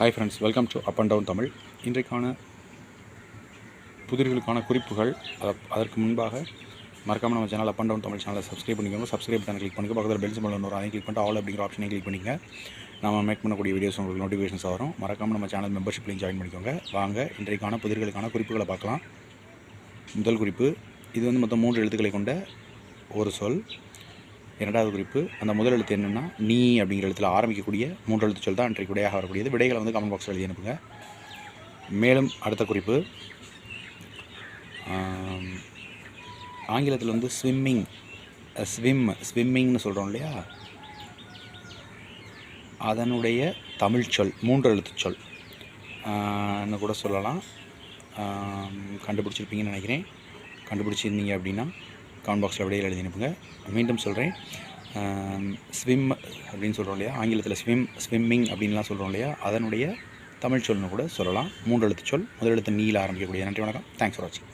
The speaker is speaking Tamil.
Hi friends welcome to up and down Tamil இன்றைக்கான புதிர்களுக்கான குறிப்புகள் அதற்கு முன்பாக மறக்காமல் நம்ம channel up and down Tamil சேனலை சப்ஸ்கிரைப் பண்ணிக்கோங்க. சப்ஸ்கிரைப் பண்ணி கிளிக் பண்ணுங்க பக்கத்தில் பெல் சிம்பிள் ஒரு அதையும் கிளிக் பண்ணிட்டு ஆல் அப்படிங்கிற ஆப்ஷனையும் கிளிக் பண்ணிங்க நம்ம மேக் பண்ணக்கூடிய வீடியோஸ் உங்களுக்கு நோட்டிஃபிகேஷன்ஸ் வரும். மறக்காமல் நம்ம சேனல் மெம்பர்ஷிப்லையும் ஜாயின் பண்ணிக்கோங்க. வாங்க இன்றைக்கான புதிர்களுக்கான குறிப்புகளை பார்க்கலாம். முதல் குறிப்பு இது வந்து மொத்தம் மூன்று எழுத்துக்களை கொண்ட ஒரு சொல். இரண்டாவது குறிப்பு அந்த முதல் எழுத்து என்னென்னா நீ அப்படிங்கிற எழுத்தில் ஆரம்பிக்கக்கூடிய மூன்று எழுத்து சொல் தான் அன்றைக்கு விடையாக வரக்கூடியது. விடைகளை வந்து கமெண்ட் பாக்ஸில் எழுதி அனுப்புங்க. மேலும் அடுத்த குறிப்பு. ஆங்கிலத்தில் வந்து ஸ்விம்மிங் ஸ்விம் ஸ்விம்மிங்னு சொல்கிறோம் இல்லையா? அதனுடைய தமிழ் சொல் மூன்று எழுத்து சொல். கூட சொல்லலாம். கண்டுபிடிச்சிருப்பீங்கன்னு நினைக்கிறேன். கண்டுபிடிச்சிருந்தீங்க அப்படின்னா கமெண்ட் பாக்ஸில் விடையில் எழுதி அனுப்புங்க. மீண்டும் சொல்கிறேன் ஸ்விம் அப்படின்னு சொல்கிறோம் இல்லையா? ஆங்கிலத்தில் ஸ்விம் ஸ்விம்மிங் அப்படின்லாம் சொல்கிறோம் இல்லையா? அதனுடைய தமிழ் சொல்னு கூட சொல்லலாம். மூன்று எழுத்து சொல். முதல் எழுத்து நீல ஆரம்பிக்கக்கூடிய நன்றி வணக்கம். தேங்க்ஸ் ஃபார் வாட்சிங்